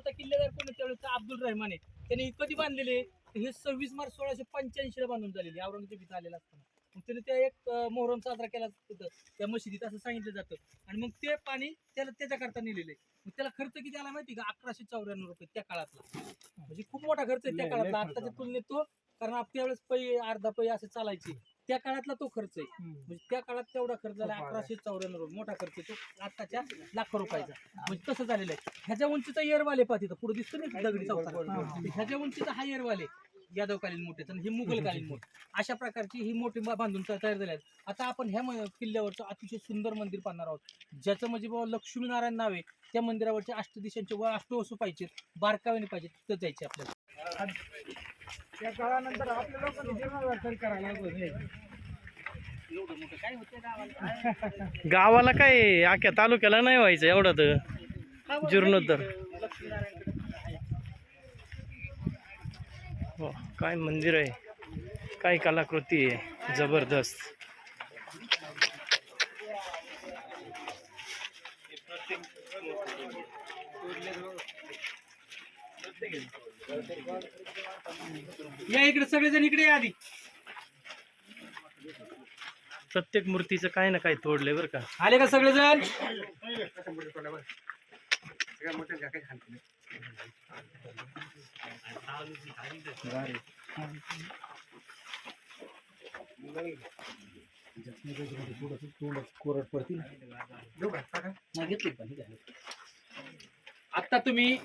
अफजलचा किल्लेदार कोण त्यावेळेस अब्दुल रहमान आहे. त्यांनी कधी बांधलेले? हे सव्वीस मार्च सोळाशे पंच्याऐंशी ला बांधून झालेले औरंगजेब इथं आलेला असताना. मग त्याने त्या एक मोहरम साजरा केला तिथं त्या मशिदीत असं सांगितलं जातं. आणि मग ते पाणी त्याला त्याच्याकरता नेलेलं आहे. मग त्याला खर्च किती आला माहिती का? अकराशे चौऱ्याण्णव रुपये त्या काळातला. म्हणजे खूप मोठा खर्च आहे त्या काळातला. आत्ताच्या. तुलनेत तो कारण आप त्यावेळेस पै अर्धा पै असे चालायचे. त्या काळातला तो खर्च आहे. म्हणजे त्या काळात तेवढा खर्च झाला अकराशे चौऱ्याण्णव मोठा खर्च आहे तो. आत्ताच्या लाखो रुपयाचा. म्हणजे तसं झालेलं आहे. ह्याच्या उंचीचा येरवाले पाहते पुढे दिसतो ना दगडी चौथा ह्याच्या उंचीचा हा येरवाले यादवकालीन मोठे. आणि हे मुघलकालीन मोठे. अशा प्रकारची ही मोठी बांधून तया- तयार झाली आहेत. आता आपण ह्या किल्ल्यावरचं अतिशय सुंदर मंदिर पाहणार आहोत. ज्याचं म्हणजे बाबा लक्ष्मीनारायण नाव आहे. त्या मंदिरावरचे अष्टदिशांचे व अष्टवसू पाहिजेत. बारकाव्याने पाहिजे तिथं जायचे आपल्याला. त्या काळानंतर आपल्या लोकांनी जीर्णोद्धार करायला पाहिजे गावाला काय आख्या तालुक्याला नाही व्हायचं एवढं तर. जीर्णोद्धर हो, काय मंदिर आहे. काय कलाकृती आहे. जबरदस्त. Thank you. या इकडे सगळेजण इकडे या आधी. प्रत्येक मूर्तीचं काय ना काय तोडलंय बरं का. आले का सगळेजण? कोरड पडतील आता तुम्ही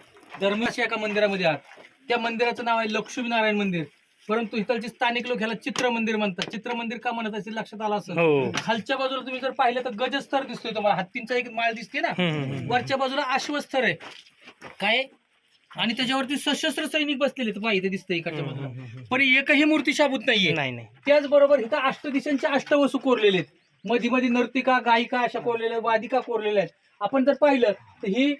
धर्माच्या एका मंदिरामध्ये आहात. त्या मंदिराचं नाव आहे लक्ष्मीनारायण मंदिर. परंतु इथलचे स्थानिक लोक ह्याला चित्र मंदिर म्हणतात. चित्र मंदिर का म्हणत असेल? लक्षात आलं असं हो. खालच्या बाजूला तुम्ही जर पाहिलं तर गजस्तर दिसतोय तुम्हाला. हत्तींचा एक माळ दिसते ना? हम्म, हम्म, हम्म. वरच्या बाजूला आश्वस्थर आहे काय? आणि त्याच्यावरती सशस्त्र सैनिक बसलेले आहेत. पहा इथे दिसतंय इकडच्या हम्म, बाजूला. हम्म, हम्म. पण एकही मूर्ती शाबूत नाहीये. नाही नाही. त्याचबरोबर इथं अष्टदिशांच्या अष्टवसू कोरलेले आहेत. मध्ये मध्ये नर्तिका गायिका अशा कोरलेल्या आहेत, वादिका कोरलेल्या आहेत. आपण जर पाहिलं तर ही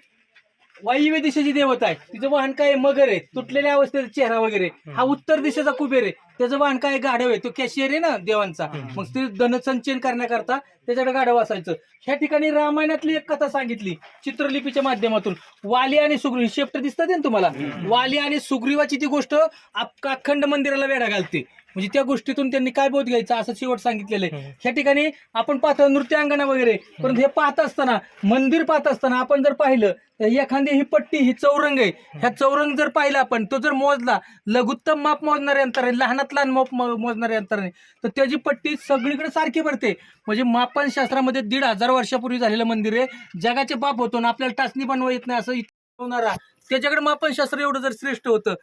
वायव्य दिशेची देवता आहे. तिचं वाहन काय? मगर आहे? तुटलेल्या अवस्थेचा चेहरा वगैरे. हा उत्तर दिशेचा कुबेर आहे. त्याचं वाहन काय? गाढव आहे? तो कॅशियर आहे ना देवांचा. मग ते धनसंचयन करण्याकरता त्याच्याकडे गाढव असायचं. ह्या ठिकाणी रामायणातली एक कथा सांगितली चित्रलिपीच्या माध्यमातून. वाली आणि सुग्रीव शेपट दिसतात ना तुम्हाला? वाली आणि सुग्रीवाची ती गोष्ट अखंड मंदिराला वेढा घालते. म्हणजे त्या गोष्टीतून त्यांनी काय बोध घ्यायचा असं शेवट सांगितलेलं आहे. ह्या ठिकाणी आपण पाहतो नृत्यांगणा वगैरे. परंतु हे पाहत असताना मंदिर पाहत असताना आपण जर पाहिलं एखादी ही पट्टी ही चौरंग आहे. ह्या चौरंग जर पाहिला आपण तो जर मोजला लघुत्तम माप मोजणारे अंतर आहे लहानात लहान माप मोजणारे अंतर आहे तर त्याची पट्टी सगळीकडे सारखी भरते. म्हणजे मापन शास्त्रामध्ये दीड हजार वर्षापूर्वी झालेलं मंदिर आहे. जगाचे बाप होतो ना आपल्याला टाचणी बनवा येत नाही असं होणारा त्याच्याकडे मापनशास्त्र एवढं जर श्रेष्ठ होतं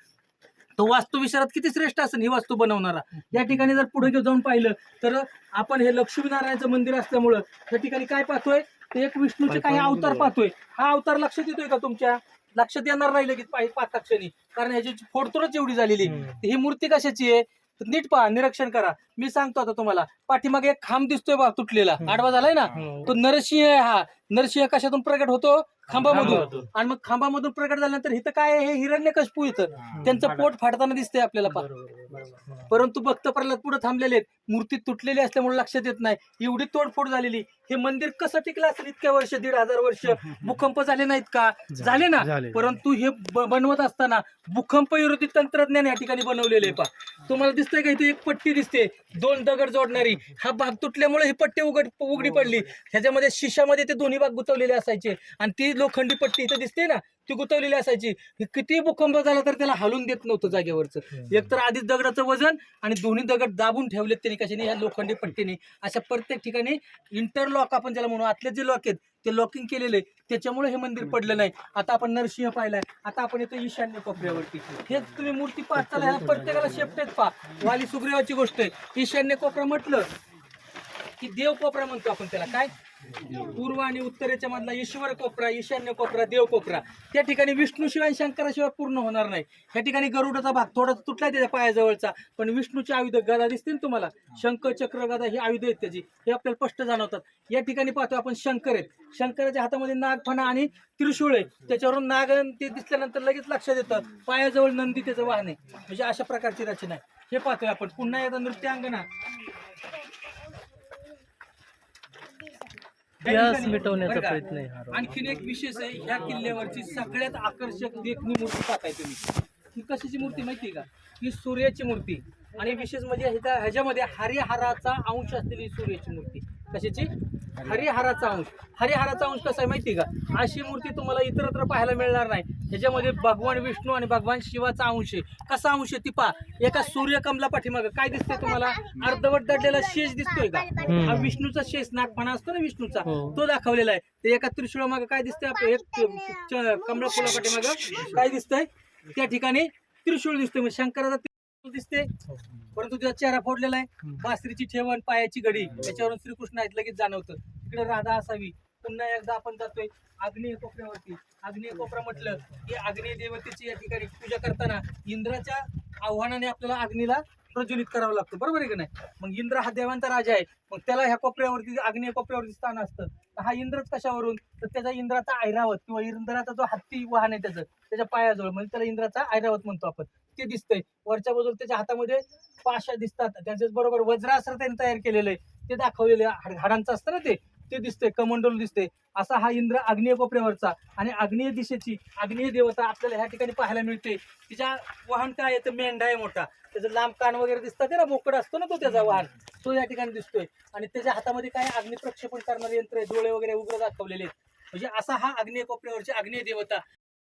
तो वास्तुविशारात किती श्रेष्ठ असेल ही वास्तू बनवणारा? या ठिकाणी जर पुढे जाऊन पाहिलं तर आपण हे लक्ष्मीनारायणचं मंदिर असल्यामुळं त्या ठिकाणी काय पाहतोय? ते एक विष्णूचे काही अवतार पाहतोय. हा अवतार लक्षात येतोय का तुमच्या? लक्षात येणार नाही लगेच पाहि- पाहता क्षणी कारण ह्याची फोडतोडच एवढी झालेली. ही मूर्ती कशाची आहे? नीट पहा निरीक्षण करा. मी सांगतो आता तुम्हाला. पाठीमागे एक खांब दिसतोय बा तुटलेला. आडवा झालाय ना. तो नरसिंह आहे हा. नरसिंह कशातून प्रकट होतो? खांबामधून. आणि मग खांबामधून प्रकट झाल्यानंतर इथं काय आहे? हे हिरण्यकशपू इथं. त्यांचं पोट फाडताना दिसतंय आपल्याला परंतु भक्त प्रल्हाद पुढे थांबलेले आहेत. मूर्ती तुटलेली असल्यामुळे लक्षात येत नाही. एवढी तोडफोड झालेली. हे मंदिर कसं टिकलं असेल इतक्या वर्ष दीड हजार वर्ष? भूकंप झाले नाहीत का? झाले ना. परंतु हे बनवत असताना भूकंप विरोधी तंत्रज्ञान या ठिकाणी बनवलेलं आहे पहा तुम्हाला दिसतंय का इथे एक पट्टी दिसते? दोन दगड जोडणारी. हा भाग तुटल्यामुळे ही पट्टी उघड उघडी पडली. ह्याच्यामध्ये शिशामध्ये ते दोन्ही भाग गुंतवलेले असायचे. आणि ती लोखंडी पट्टी इथे दिसते ना ती गुंतवलेली असायची. किती भूकंप झाला तर त्याला हलून देत नव्हतं जागेवरचं. एक तर आधीच दगडाचं वजन आणि दोन्ही दगड दाबून ठेवलेत त्यांनी कशाने ह्या लोखंडी पट्टीने. अशा प्रत्येक ठिकाणी इंटरलॉक आपण ज्याला म्हणू आतले जे लॉक आहेत ते लॉकिंग केलेले. त्याच्यामुळे हे मंदिर पडलं नाही. आता आपण नरसिंह पाहिलाय. आता आपण येतो ईशान्य कोपऱ्यावरती. हेच तुम्ही मूर्ती पाहताना ह्या प्रत्येकाला शेपटेच पहा. वाली सुग्रीवाची गोष्ट आहे. ईशान्य कोपरा म्हटलं की देव कोपरा म्हणतो आपण त्याला. काय? पूर्व आणि उत्तरेच्या मधला ईश्वर कोपरा ईशान्य कोपरा देव कोपरा. त्या ठिकाणी विष्णूशिवाय शिवाय शंकराशिवाय पूर्ण होणार नाही. या ठिकाणी गरुडाचा भाग थोडा तुटलाय त्याच्या पायाजवळचा. पण विष्णूची आयुध गदा दिसते ना तुम्हाला? शंकर चक्र गदा ही आयुध आहेत त्याची. हे आपल्याला स्पष्ट जाणवतात. या ठिकाणी पाहतो आपण शंकर आहेत. शंकराच्या हातामध्ये नागफणा आणि त्रिशूळ आहे त्याच्यावरून नाग ते दिसल्यानंतर लगेच लक्षात येतं. पायाजवळ नंदी त्याचं वाहन आहे. म्हणजे अशा प्रकारची रचना आहे. हे पाहतोय आपण. पुन्हा एकदा नृत्यांगना. इतिहास मिटवण्याचा? प्रयत्न आहे. आणखीन एक विशेष आहे ह्या किल्ल्यावरची सगळ्यात आकर्षक देखणी मूर्ती पाहताय तुम्ही. ही कशाची मूर्ती माहिती आहे का? ही सूर्याची मूर्ती. आणि विशेष म्हणजे ह्याच्या- ह्याच्यामध्ये हरिहराचा अंश असलेली सूर्याची मूर्ती. कशाची? हरिहराचा अंश. हरिहराचा अंश कसा आहे माहिती आहे का? अशी मूर्ती तुम्हाला इतरत्र पाहायला मिळणार नाही. ह्याच्यामध्ये भगवान विष्णू आणि भगवान शिवाचा अंश आहे. कसा अंश आहे ती पहा. एका सूर्यकमला पाठीमागं काय दिसतंय तुम्हाला? अर्धवट दडलेला शेष दिसतोय का? हम्म. हा विष्णूचा शेष नागफणा असतो ना विष्णूचा हो. तो दाखवलेला आहे. ते एका त्रिशूळा मागे काय दिसतंय? आपलं एक च- कमळा फुला पाठीमागं काय दिसतंय? त्या ठिकाणी त्रिशूळ दिसतोय. म्हणजे शंकराचा त्रिशूळ दिसते परंतु त्याचा चेहरा फोडलेला आहे. बासरीची ठेवण पायाची घडी. त्याच्यावरून श्रीकृष्ण आहेत लगेच जाणवतं. तिकडे राधा असावी. पुन्हा एकदा आपण जातोय आग्नेय कोपऱ्यावरती. आग्नेय कोपरा म्हटलं की आग्नेय देवतेची या ठिकाणी पूजा करताना इंद्राच्या आव्हानाने आपल्याला अग्नीला प्रज्वलित करावं लागतं. बरोबर आहे की नाही? मग इंद्र हा देवांचा राजा आहे. मग त्याला ह्या कोपऱ्यावरती आग्नेय कोपऱ्यावरती स्थान असतं. तर हा इंद्रच कशावरून? तर त्याचा इंद्राचा ऐरावत किंवा इंद्राचा जो हत्ती वाहन आहे त्याचं त्याच्या पायाजवळ म्हणजे त्याला इंद्राचा ऐरावत म्हणतो आपण. ते दिसतंय. वरच्या बाजूला त्याच्या हातामध्ये पाशा दिसतात. त्याच्याच बरोबर वज्रास्त्र त्यांनी तयार केलेलं आहे. ते दाखवलेलं आहे. हाडांचं असतं ना ते. ते दिसतंय कमंडोल दिसते असा हा इंद्र आग्नेय कोपऱ्यावरचा आणि आग्नेय दिशेची आग्नेय देवता आपल्याला ह्या ठिकाणी पाहायला मिळते तिच्या वाहन काय आहे? तर मेंढा आहे मोठा. त्याचं लांब कान वगैरे दिसतात ते ना बोकड असतो ना तो त्याचा वाहन. तो या ठिकाणी दिसतोय. आणि त्याच्या हातामध्ये काय अग्नि प्रक्षेपण करणारे यंत्र आहे. डोळे वगैरे उग्र दाखवलेले आहेत. म्हणजे असा हा आग्नेय कोपऱ्यावरची आग्नेय देवता.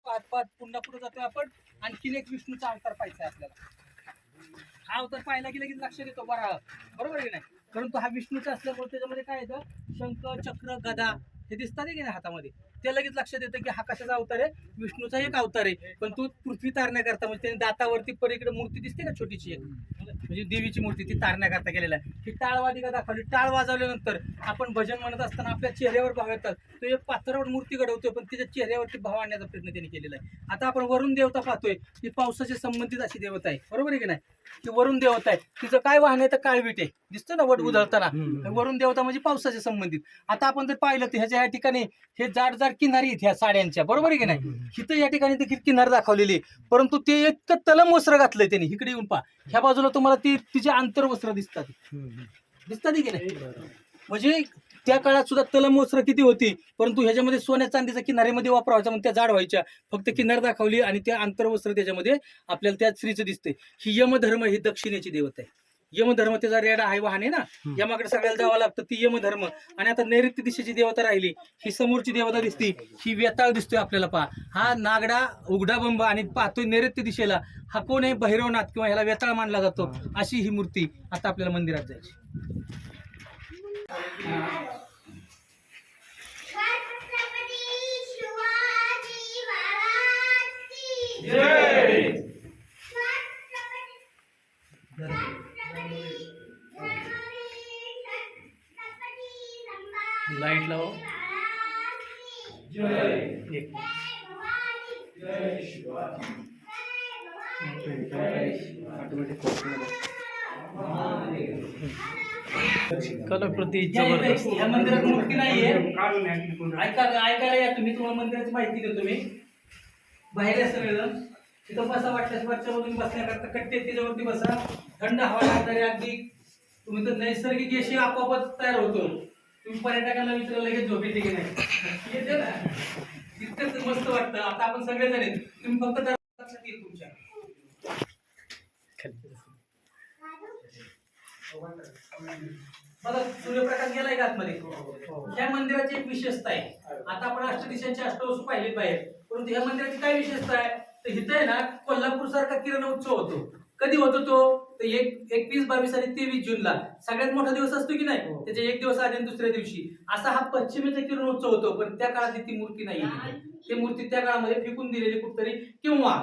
पाच पाच पुन्हा पुढे जातोय आपण. आणखीन एक विष्णूचा अवतार पाहायचा आहे आपल्याला. हा अवतार पाहिला की लगेच लक्षात येतो बरा. बरोबर आहे की नाही? परंतु हा विष्णूचा असल्यामुळे त्याच्यामध्ये काय येतं? शंख चक्र गदा हे दिसतात की नाही हातामध्ये? ते लगेच लक्षात येतं की हा कशाचा अवतार आहे? विष्णूचा एक अवतार आहे. पण तो पृथ्वी तारण्याकरता म्हणजे त्याने दातावरती पर इकडे मूर्ती दिसते का छोटीशी एक? म्हणजे देवीची मूर्ती ती तारण्याकरता गेलेला आहे. ही टाळवादी का दाखवली? टाळ वाजवल्यानंतर आपण भजन म्हणत असताना आपल्या चेहऱ्यावर भाव येतात. तो एक पाथरावर मूर्ती घडवतोय पण तिच्या चेहऱ्यावरती भाव आणण्याचा प्रयत्न त्यांनी केलेला आहे. आता आपण वरुण देवता पाहतोय ही पावसाशी संबंधित अशी देवता आहे. बरोबर आहे की नाही? ही वरुण देवता आहे. तिचं काय वाहन आहे? तर काळवीट आहे. दिसतं ना वट उधळताना? वरुण देवता म्हणजे पावसाच्या संबंधित. आता आपण जर पाहिलं तर ह्याच्या या ठिकाणी हे जाड जाड किनारी आहेत ह्या साड्यांच्या. बरोबर आहे की नाही? हिथं या ठिकाणी देखील किनार दाखवलेली आहे. परंतु ते एक तलम वस्त्र घातलंय त्यांनी. इकडे येऊन पहा. ह्या बाजूला तुम्हाला ती तिचे आंतरवस्त्र दिसतात. दिसतात की नाही? म्हणजे त्या काळात सुद्धा तलम वस्त्र किती होती? परंतु ह्याच्यामध्ये सोन्या चांदीचा किनाऱ्यामध्ये वापरायचा म्हणून त्या जाड व्हायच्या फक्त किनार दाखवली आणि त्या आंतरवस्त्र त्याच्यामध्ये आपल्याला त्या स्त्रीचं दिसते ही यमधर्म ही दक्षिणेची देवता आहे. यमधर्म त्याचा रेडा आहे वाहन आहे ना? यमाकडे सगळ्याला जावं लागतं ती यमधर्म. आणि आता नैऋत्य दिशेची देवता राहिली ही समोरची देवता दिसती ही वेताळ दिसतोय आपल्याला पहा. हा नागडा उघडा बंब आणि पाहतोय नैऋत्य दिशेला. हा कोण आहे? भैरवनाथ किंवा ह्याला वेताळ मानला जातो. अशी ही मूर्ती आता आपल्याला मंदिरात जायची. छत्रपती लाइट लाव. एक. कलाकृती जबरदस्त या मंदिरात मूर्ती नाहीये. ऐका ऐकायला या तुम्ही तुम्हाला मंदिराची माहिती देतो मी. बाहेर या सगळेजण. तिथं बसा वाटल्यास वरच्या बाजून बसण्याकरता कट्टे त्याच्यावरती बसा. थंड हवा लागणारी अगदी तुम्ही तर नैसर्गिक अशी आपोआपच तयार होतो. तुम्ही पर्यटकांना विचारलं लगेच झोप येते की नाही? येते ना. तितकंच मस्त वाटतं. आता आपण सगळे जण तुम्ही फक्त त्या लक्षात येईल तुमच्या. बघा सूर्यप्रकाश गेलाय का आतमध्ये? या मंदिराची एक विशेषता आहे. आता आपण अष्टदिशांची अष्टवसू पाहिली पाहिजे परंतु या मंदिराची काय विशेषता आहे? तर इथं आहे ना कोल्हापूर सारखा किरण उत्सव होतो. कधी होतो तो? तर एक एकवीस बावीस आणि तेवीस जूनला सगळ्यात मोठा दिवस असतो की नाही? त्याच्या एक दिवस आधी आणि दुसऱ्या दिवशी. असा हा पश्चिमेचा किरणोत्सव होतो पण त्या काळात ती मूर्ती नाही ती मूर्ती त्या काळामध्ये फेकून दिलेली कुठतरी. किंवा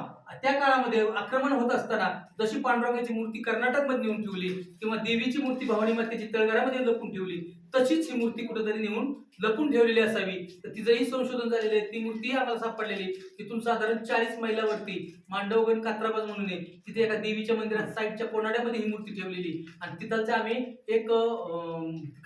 त्या काळामध्ये आक्रमण होत असताना जशी पांडुरंगाची मूर्ती कर्नाटकमध्ये नेऊन ठेवली किंवा देवीची मूर्ती भवानी मातेची तळघरामध्ये लपून ठेवली तशीच ही मूर्ती कुठेतरी नेऊन लपून ठेवलेली असावी. तर तिचंही संशोधन झालेलं आहे. ती मूर्तीही आम्हाला सापडलेली. तिथून साधारण चाळीस मैलावरती मांडवगण कात्राबाज म्हणून आहे तिथे एका देवीच्या मंदिरात साईडच्या कोनाड्यामध्ये ही मूर्ती ठेवलेली. आणि तिथलचे आम्ही एक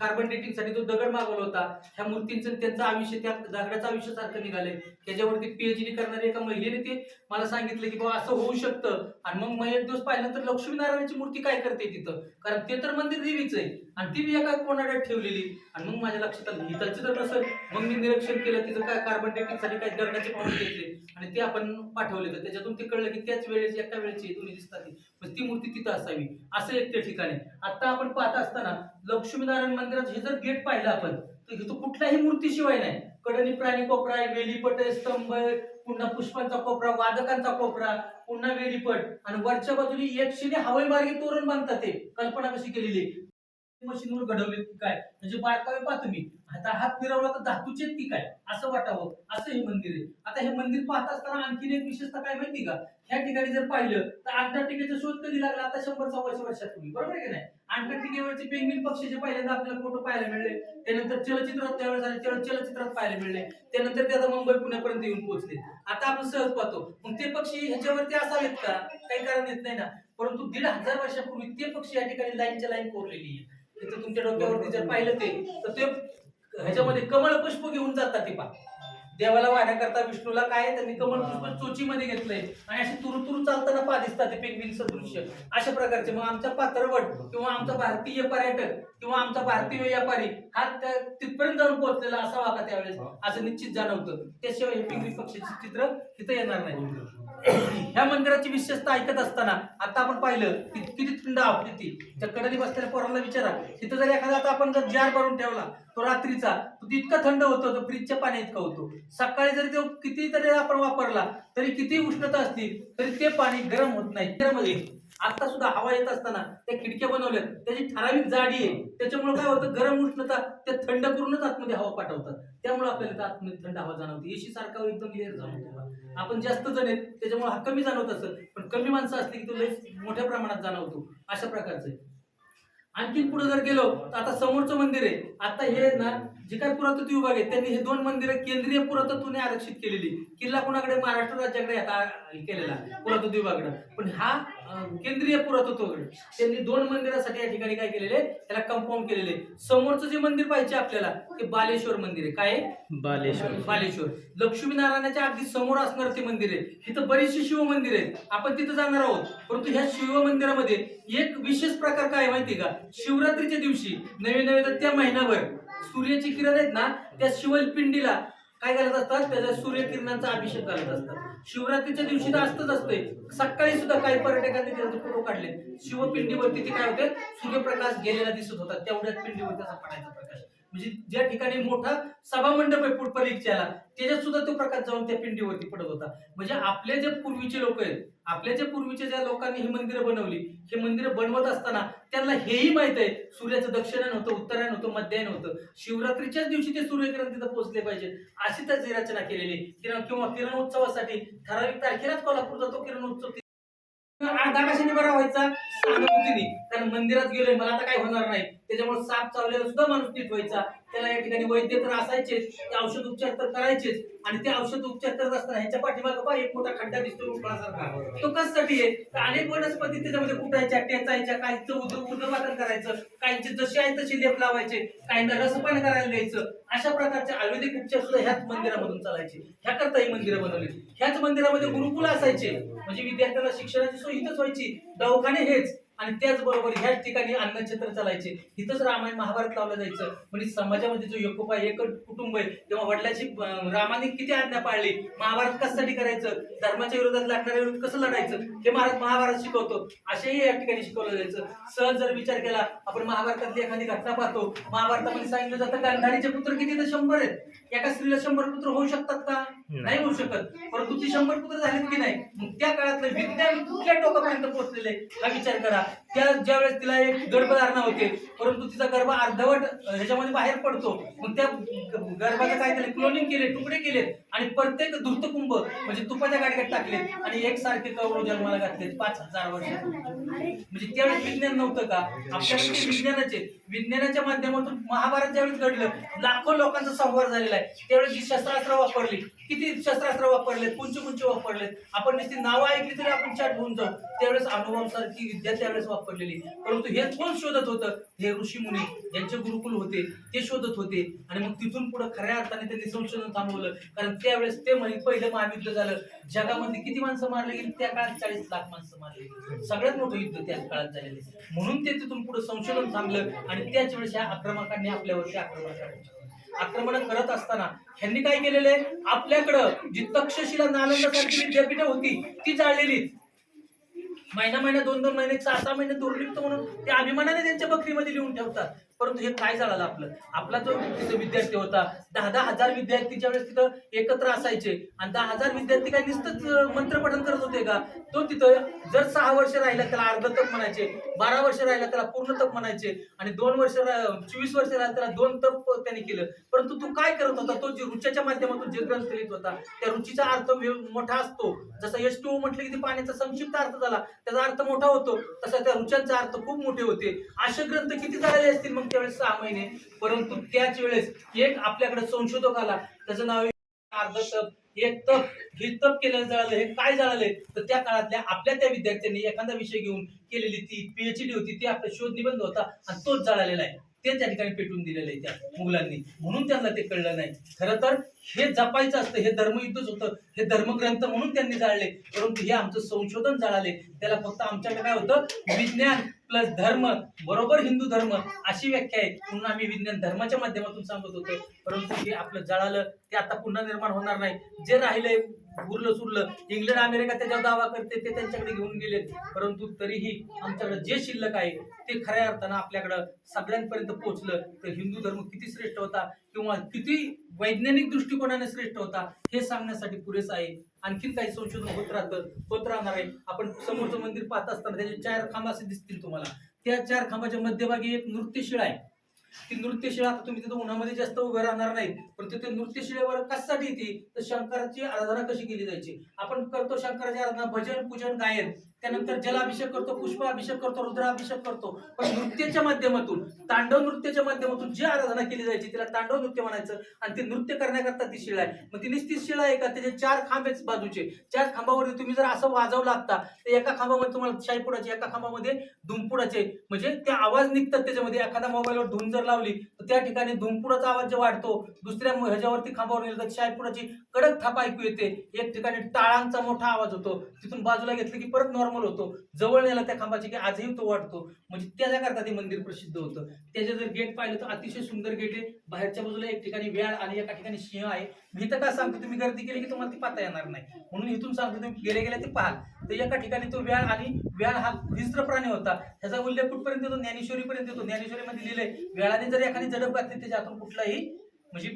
कार्बन डेटिंगसाठी तो दगड मागवला होता. ह्या मूर्तींचं त्यांचं आयुष्य त्या दगडाचं आयुष्य सारखं निघालंय. त्याच्यावरती पीएचडी करणारी एका महिलेने ते मला सांगितलं की बाबा असं होऊ शकतं. आणि मग मी एक दिवस पाहिल्यानंतर लक्ष्मीनारायणाची मूर्ती काय करते तिथं? कारण ते तर मंदिर देवीच आहे. आणि ती बी एका कोणाड्यात ठेवलेली. आणि मग माझ्या लक्षात आलं जर नसेल मग मी निरीक्षण केलं तिचं काय कार्बन डायऑक्साईड काय दर्डाचे पाऊल घेतले आणि ते आपण पाठवले. तर त्याच्यातून ते कळलं की त्याच वेळेस एका वेळेची दोन्ही दिसतात. ती. मग ती मूर्ती तिथं असावी असं एक ते ठिकाणी. आता आपण पाहत असताना लक्ष्मीनारायण मंदिरात हे जर गेट पाहिलं आपण तर इथं कुठल्याही मूर्तीशिवाय नाही. कडनी प्राणी कोपरा आहे वेलीपट आहे स्तंभ आहे पुन्हा पुष्पांचा कोपरा वादकांचा कोपरा पुन्हा वेलीपट आणि वरच्या बाजूने एकशेने हवाई मार्गे तोरण बांधतात ते. कल्पना कशी केलेली मशीनवर घडवले काय? म्हणजे बारकावे पाहतो तुम्ही. आता हात फिरवला तर धातूचे की काय असं वाटावं असं हे मंदिर आहे. आता हे मंदिर पाहत असताना आणखीन एक विशेषता काय माहिती का? ह्या ठिकाणी जर पाहिलं तर अंटार्क्टिकेचा शोध कधी लागला? आता शंभर सव्वाशे वर्षापूर्वी बरोबर आहे की नाही? अंटार्क्टिकेवरचे पक्षी पक्षीचे पहिल्यांदा आपल्याला फोटो पाहायला मिळले त्यानंतर चलचित्रात त्यावेळेस आले त्यावेळेस चलचित्रात पाहायला मिळले त्यानंतर ते आता मुंबई पुण्यापर्यंत येऊन पोहोचले. आता आपण सहज पाहतो मग ते पक्षी ह्याच्यावरती असावेत का? काही कारण येत नाही ना. परंतु दीड हजार वर्षापूर्वी ते पक्षी या ठिकाणी लाईनच्या लाईन कोरलेली आहे तिथं तुमच्या डोक्यावरती जर पाहिलं ते तर ते ह्याच्यामध्ये कमळ पुष्प घेऊन जातात ते पा देवाला वाहण्याकरता विष्णूला काय त्यांनी कमळ पुष्प चोचीमध्ये घेतलंय. आणि असे तुरु तुरु चालताना पा दिसतात ते पेंग्विन सदृश्य अशा प्रकारचे. मग आमचा पात्रवट किंवा आमचा भारतीय पर्यटक किंवा आमचा भारतीय व्यापारी हा त्या- तिथपर्यंत जाऊन पोहोचलेला असावा का त्यावेळेस? असं निश्चित जाणवतं. त्याशिवाय हे पेंग्विन पक्षीचे चित्र तिथं येणार नाही. ह्या मंदिराची विशेषता ऐकत असताना आता आपण पाहिलं की किती थंड आपली ती. त्या कडली बसलेल्या पोरांना विचारा. तिथं जर एखादा आता आपण जर जार भरून ठेवला तो रात्रीचा तो इतका थंड होतो तो फ्रीजच्या पाणी इतका होतो. सकाळी जरी तो किती तरी आपण वापरला तरी किती उष्णता असली तरी ते पाणी गरम होत नाही. त्यामध्ये आता सुद्धा हवा येत असताना त्या खिडक्या बनवल्यात. त्याची ठराविक जाडी आहे. त्याच्यामुळे काय होतं? गरम उष्णता ते थंड करूनच आतमध्ये हवा पाठवतात. त्यामुळे आपल्याला आतमध्ये थंड हवा जाणवते. एसी सारखा एकदम लेअर जाणवतो आपण जास्त जण आहेत त्याच्यामुळे हा कमी जाणवत असेल. पण कमी माणसं असली की तो लय मोठ्या प्रमाणात जाणवतो. अशा प्रकारचं आहे. पुढे जर गेलो तर आता समोरचं मंदिर आहे. आता हे ना जे काय पुरातत्व विभाग आहे त्यांनी हे दोन मंदिरं केंद्रीय पुरातत्वने आरक्षित केलेली. किल्ला कोणाकडे? महाराष्ट्र राज्याकडे आता केलेला पुरातत्व विभागाकडे. पण हा केंद्रीय पुरातत्वकडे. त्यांनी दोन मंदिरासाठी या ठिकाणी काय केलेले त्याला कंपाऊंड केलेले समोरचं जे मंदिर पाहिजे आपल्याला ते बालेश्वर मंदिर आहे. काय आहे? बालेश्वर. बालेश्वर. लक्ष्मीनारायणाच्या अगदी समोर असणार ते मंदिर आहे. तिथं बरीचशी शिव मंदिर आहेत. आपण तिथं जाणार आहोत. परंतु ह्या शिव मंदिरामध्ये एक विशेष प्रकार काय आहे माहिती का? शिवरात्रीच्या दिवशी नवे नवे तर त्या महिनाभर सूर्याची किरण आहेत ना त्या शिवलपिंडीला काय घालत असतात? त्याच्या सूर्यकिरणांचा अभिषेक घालत असतात. शिवरात्रीच्या दिवशी तर असतच असते सकाळी सुद्धा काही पर्यटकांनी त्याचे फोटो काढले शिवपिंडीवरती ते काय होते? सूर्यप्रकाश गेलेला दिसत होता. तेवढ्याच पिंडीवरती असा पडायचा प्रकाश. म्हणजे ज्या ठिकाणी मोठा सभा मंडप आहे पुढ- त्याच्यात सुद्धा तो प्रकाश जाऊन त्या पिंडीवरती पडत होता. म्हणजे आपले जे पूर्वीचे लोक आहेत आपल्या जे पूर्वीच्या ज्या लोकांनी ही मंदिरं बनवली हे मंदिरं बनवत असताना त्यांना हेही माहीत आहे सूर्याचं दक्षिणायन होतं उत्तरायण होतं मध्यायन होतं. शिवरात्रीच्याच दिवशी ते सूर्यकिरण तिथं पोहोचले पाहिजे अशी त्याची रचना केलेली किरण किंवा किरण उत्सवासाठी ठराविक तारखेलाच कोल्हापूरचा तो किरण उत्सव अर्धा बरा व्हायचा. सहानुभूतीने कारण मंदिरात गेलोय मला आता काय होणार नाही. त्याच्यामुळे साप चावलेला सुद्धा माणूस नीट व्हायचा. त्याला या ठिकाणी वैद्य तर असायचेच ते औषध उपचार तर करायचेच आणि ते औषध उपचार करत असताना ह्याच्या पाठीमागं पहा एक मोठा खड्डा दिसतो उपळासारखा तो कशासाठी आहे? तर अनेक वनस्पती त्याच्यामध्ये कुटायच्या टेचायच्या काहीचं उद उदवाटन करायचं काहींचे जसे आहे तसे लेप लावायचे काहींना रसपान करायला द्यायचं अशा प्रकारचे आयुर्वेदिक उपचार सुद्धा ह्याच मंदिरामधून चालायचे. ह्या करता ही मंदिरं बनवली. ह्याच मंदिरामध्ये गुरुकुल असायचे. म्हणजे विद्यार्थ्यांना शिक्षणाची सोय इथंच व्हायची. दवाखाने हेच. आणि त्याचबरोबर ह्याच ठिकाणी अन्नक्षेत्र चालायचे. इथंच रामायण महाभारत लावलं जायचं. म्हणजे समाजामध्ये जो एकोपा एक कुटुंब आहे तेव्हा वडिलाची रामाने किती आज्ञा पाळली? महाभारत कशासाठी करायचं? धर्माच्या विरोधात लढणाऱ्या विरोध कसं लढायचं? हे महाराज महाभारत शिकवतो. असेही या ठिकाणी शिकवलं जायचं. सहज जर विचार केला आपण महाभारतातली एखादी घटना पाहतो. महाभारतामध्ये सांगितलं जातं गांधारीचे पुत्र किती? तर शंभर आहेत. एका स्त्रीला शंभर पुत्र होऊ शकतात का? नाही होऊ शकत. परंतु ती शंभर पुत्र झालीत की नाही मग त्या काळातलं विज्ञान कुठल्या टोकापर्यंत पोहोचलेले हा विचार करा. त्या ज्यावेळेस तिला एक गर्भधारणा होते परंतु तिचा गर्भ अर्धवट ह्याच्यामध्ये बाहेर पडतो. मग त्या गर्भाचं काय केलं क्लोनिंग केले तुकडे केले आणि प्रत्येक धृतकुंभ म्हणजे तुपाच्या गाडग्यात टाकले आणि एकसारखे कवळ जन्माला घातले पाच हजार वर्ष. म्हणजे त्यावेळेस विज्ञान नव्हतं का? आपल्याकडे विज्ञानाचे विज्ञानाच्या माध्यमातून महाभारत ज्यावेळेस घडलं लाखो लोकांचा संवाद झालेला आहे. त्यावेळेस जी शस्त्रास्त्र वापरली किती शस्त्रास्त्र वापरलेत कोणचे कोणचे वापरलेत? आपण नुसती नावं ऐकली तरी आपण चाट होऊन जाऊ त्यावेळेस अनुभवासारखी विद्या त्यावेळेस वापरलेली. परंतु हे कोण शोधत होतं? हे ऋषी मुनी ज्यांचे गुरुकुल होते. ते शोधत होते. आणि मग तिथून पुढे खऱ्या अर्थाने त्यांनी संशोधन थांबवलं. कारण त्यावेळेस ते म्हणे पहिलं महायुद्ध झालं. जगामध्ये किती माणसं मारले गेली? त्या काळात चाळीस लाख माणसं मारली सगळ्यात मोठं युद्ध त्या काळात झालेले म्हणून ते तिथून पुढे संशोधन थांबलं. आणि त्याच वेळेस ह्या आक्रमकांनी आपल्यावरती आक्रमण करायचं. आक्रमण करत असताना ह्यांनी काय केलेलं आहे? आपल्याकडं जी तक्षशिला नालंदासारखी विद्यापीठ होती ती जाळलेली महिना महिना दोन दोन महिने सहा सहा महिने दुर्लिप्त म्हणून ते अभिमानाने त्यांच्या बकरीमध्ये लिहून ठेवतात. परंतु हे काय झालं आपलं? आपला जो तिथे विद्यार्थी होता दहा दहा हजार विद्यार्थीच्या वेळेस तिथं एकत्र असायचे आणि दहा हजार विद्यार्थी काय नुसतंच मंत्रपठन करत होते का? तो तिथं जर सहा वर्ष राहिला त्याला अर्ध तप म्हणायचे बारा वर्ष राहिला त्याला पूर्ण तप म्हणायचे आणि दोन वर्ष चोवीस वर्ष राहिला त्याला दोन तप त्याने केलं. परंतु तो काय करत होता? तो जे रुच्याच्या माध्यमातून जे ग्रंथ लिहित होता त्या रुचीचा अर्थ मोठा असतो. जसा एस टू म्हटलं की ते पाण्याचा संक्षिप्त अर्थ झाला त्याचा अर्थ मोठा होतो. तसा त्या रुच्यांचा अर्थ खूप मोठे होते. असे ग्रंथ किती झालेले असतील मग? त्यावेळेस सहा महिने. परंतु त्याच वेळेस एक आपल्याकडे संशोधक आला. त्याचं नाव अर्ध तप एक तप हे तप केलं जळालं. हे काय जळालंय तर त्या काळातल्या आपल्या त्या विद्यार्थ्यांनी एखादा विषय घेऊन केलेली ती पीएचडी होती ती आपला शोध निबंध होता आणि तोच जळालेला आहे. ते त्या ठिकाणी पेटून दिलेलं आहे त्या मुलांनी. म्हणून त्यांना ते कळलं नाही. खरं तर हे जपायचं असतं हे धर्मयुद्धच होतं हे धर्मग्रंथ म्हणून त्यांनी जाळले. परंतु हे आमचं संशोधन जाळाले. त्याला फक्त आमच्याकडे काय होतं? विज्ञान प्लस धर्म बरोबर हिंदू धर्म अशी व्याख्या आहे. म्हणून आम्ही विज्ञान धर्माच्या माध्यमातून सांगत होतो. परंतु हे आपलं जळालं ते आता पुन्हा निर्माण होणार नाही. जे राहिलंय उरलं सुरलं. इंग्लंड अमेरिका त्याच्यावर दावा करते ते त्यांच्याकडे घेऊन गेलेत. परंतु तरीही आमच्याकडे जे शिल्लक आहे ते खऱ्या अर्थानं आपल्याकडं सगळ्यांपर्यंत पोहोचलं. तर हिंदू धर्म किती श्रेष्ठ होता किंवा किती वैज्ञानिक दृष्टिकोनाने श्रेष्ठ होता हे सांगण्यासाठी पुरेसं आहे. आणखीन काही संशोधन होत राहतं होत राहणार आहे. आपण समोरचं मंदिर पाहत असताना त्याचे चार खांब असे दिसतील तुम्हाला. त्या चार खांबाच्या मध्यभागी एक नृत्यशिळा आहे. ती नृत्यशिळा आता तुम्ही तिथं उन्हामध्ये जास्त उभे राहणार नाही पण तिथे नृत्यशिळेवर कशासाठी येते? तर शंकराची आराधना कशी केली जायची? आपण करतो शंकराची आराधना भजन पूजन गायन. त्यानंतर जलाभिषेक करतो पुष्पाभिषेक करतो रुद्राभिषेक करतो. पण नृत्याच्या माध्यमातून तांडव नृत्याच्या माध्यमातून जी आराधना केली जायची तिला तांडव नृत्य म्हणायचं आणि ते नृत्य करण्याकरता ती शिळा आहे. मग ती नुसती शिळा आहे का? त्याचे चार खांब आहेत बाजूचे. चार खांबावरती तुम्ही जर असं वाजवला लागता तर एका खांबामध्ये तुम्हाला शाईपुडाचे एका खांबामध्ये धुमपुडाचे म्हणजे ते आवाज निघतात त्याच्यामध्ये. एखाद्या मोबाईलवर धूम जर लावली त्या ठिकाणी धुमपुडाचा आवाज जे वाढतो दुसऱ्या ह्याच्यावरती खांबावर नेलं तर शाईपुडाची कडक थाप ऐकू येते. एक ठिकाणी टाळांचा मोठा आवाज होतो. तिथून बाजूला घेतलं की परत नॉर्मल होतो. जवळ नेला त्या खांबाची की आजही तो वाढतो. म्हणजे त्याच्याकरता ते मंदिर प्रसिद्ध होतं. त्याचे जर गेट पाहिलं तर अतिशय सुंदर गेट आहे. बाहेरच्या बाजूला एक ठिकाणी व्याळ आणि एका ठिकाणी सिंह आहे. मी तर का सांगतो तुम्ही गर्दी केली की तुम्हाला ती पाहता येणार नाही. म्हणून इथून सांगतो तुम्ही गेले गेले ते पाहाल. तर एका ठिकाणी तो व्याळ आणि व्याळ हा हिंस्र प्राणी होता. त्याचा उल्लेख कुठपर्यंत येतो? ज्ञानेश्वरीपर्यंत येतो. ज्ञानेश्वरीमध्ये लिहिलंय व्याळाने जर एखादी जडप घातली त्याच्यातून कुठलाही म्हणजे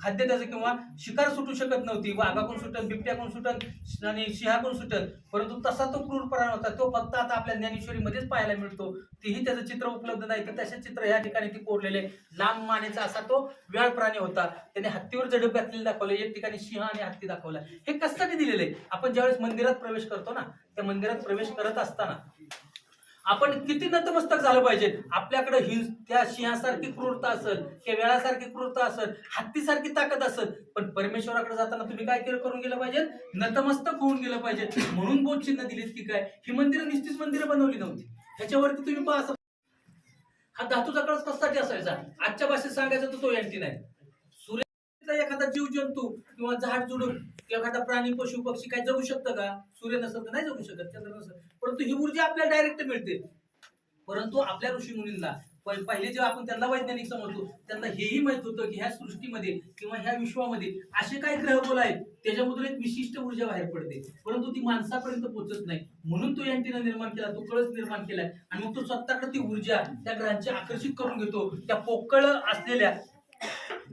खाद्य त्याचं किंवा शिकार सुटू शकत नव्हती. वाघाकडून सुटत बिबट्याकडून सुटत आणि सिंहाकून सुटत परंतु तसा तो क्रूर होता. तो फक्त आता आपल्या ज्ञानेश्वरीमध्येच पाहायला मिळतो. तेही त्याचं चित्र उपलब्ध नाही. तर तसे चित्र या ठिकाणी ती कोरलेले लांब मानेचा असा तो व्याळ प्राणी होता. त्याने हत्तीवर जडप घातलेले दाखवले. एक ठिकाणी सिंह आणि हत्ती दाखवला. हे कशासाठी दिलेले आपण ज्यावेळेस मंदिरात प्रवेश करतो ना त्या मंदिरात प्रवेश करत असताना आपण किती नतमस्तक झालं पाहिजे? आपल्याकडे हिंस त्या सिंहासारखी क्रूरता असेल किंवा वेळासारखी क्रूरता असेल हत्तीसारखी ताकद असेल पण परमेश्वराकडे जाताना तुम्ही काय केलं करून गेलं पाहिजे नतमस्तक होऊन गेलं पाहिजे म्हणून बोध चिन्ह दिलीत की काय? ही मंदिरं निश्चित मंदिरं बनवली नव्हती. ह्याच्यावरती तुम्ही पहा हा धातूचा कळस कशासाठी असायचा. आजच्या भाषेत सांगायचं तर तो एंटी नाही. एखादा जीव जंतू किंवा झाड जुडून किंवा एखादा प्राणी पशु पक्षी काय जगू शकतं का? सूर्य नसेल तर नाही जगू शकत चंद्र नसेल. परंतु ही ऊर्जा आपल्याला डायरेक्ट मिळते. परंतु आपल्या ऋषी मुनींना पहिले जेव्हा आपण त्यांना वैज्ञानिक समजतो त्यांना हेही माहीत होतं की ह्या सृष्टीमध्ये किंवा ह्या विश्वामध्ये असे काही ग्रहगोल आहेत त्याच्यामधून एक विशिष्ट ऊर्जा बाहेर पडते. परंतु ती माणसापर्यंत पोहोचत नाही. म्हणून तो अँटीना निर्माण केला तो कळस निर्माण केलाय. आणि मग तो स्वतःकडे ती ऊर्जा त्या ग्रहांची आकर्षित करून घेतो. त्या पोकळ असलेल्या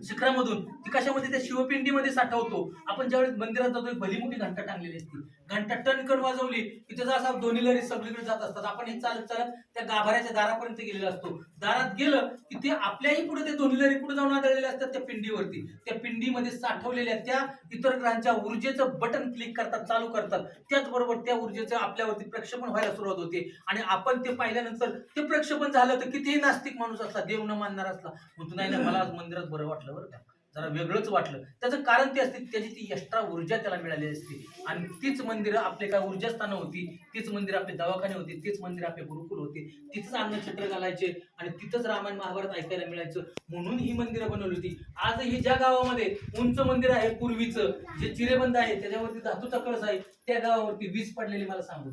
शिखरामधून. ती कशामध्ये? त्या शिवपिंडीमध्ये साठवतो. आपण ज्यावेळेस मंदिरात जातो एक भली मोठी घंटा टांगलेली असते घंटा टणकन वाजवली की त्याचा असा दोन्ही लहरी सगळीकडे जात असतात. आपण हे चालत चालत त्या गाभाऱ्याच्या दारापर्यंत गेलेला असतो. दारात गेलं की ते आपल्याही पुढे ते दोन्ही लरी पुढे जाऊन आदळलेले असतात त्या पिंडीवरती. त्या पिंडीमध्ये साठवलेल्या त्या इतर ग्रहांच्या ऊर्जेचं बटन क्लिक करतात चालू करतात. त्याचबरोबर त्या ऊर्जेचं आपल्यावरती प्रक्षेपण व्हायला सुरुवात होते. आणि आपण ते पाहिल्यानंतर ते प्रक्षेपण झालं तर कितीही नास्तिक माणूस असला देव न मानणार असला म्हणतो नाही नाही मला आज मंदिरात बरं वाटलं बरं का. जरा वेगळंच वाटलं. त्याचं कारण ते असते त्याची ती एक्स्ट्रा ऊर्जा त्याला मिळाली असते. आणि तीच मंदिरं आपले काय ऊर्जास्थानं होती तीच मंदिर आपले दवाखाने होते तीच मंदिर आपले गुरुकुल होते तिथंच अन्नछत्र घालायचे आणि तिथंच रामायण महाभारत ऐकायला मिळायचं. म्हणून ही मंदिरं बनवली होती. आज ही ज्या गावामध्ये उंच मंदिर आहे पूर्वीचं जे चिरेबंद आहे त्याच्यावरती धातूचा कळस आहे त्या गावावरती वीज पडलेली मला सांगू.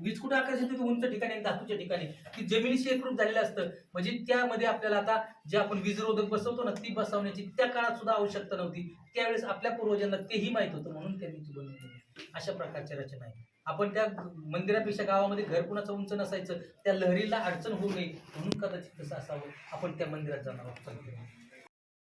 वीज कुठे आकर्षित होते उंच ठिकाणी आणि धातूच्या ठिकाणी. ती जमिनीशी एकरूप झालेलं असतं. म्हणजे त्यामध्ये आपल्याला आता जे आपण वीजरोधक बसवतो ना ती बसवण्याची त्या काळात सुद्धा आवश्यकता नव्हती. त्यावेळेस आपल्या पूर्वजांना तेही माहीत होतं म्हणून त्यांनी ती बनवली अशा प्रकारच्या रचना आहे आपण त्या मंदिरापेक्षा गावामध्ये घर कुणाचं उंच नसायचं त्या लहरीला अडचण होऊ नये म्हणून कदाचित तसं असावं. आपण त्या मंदिरात जाणार आहोत.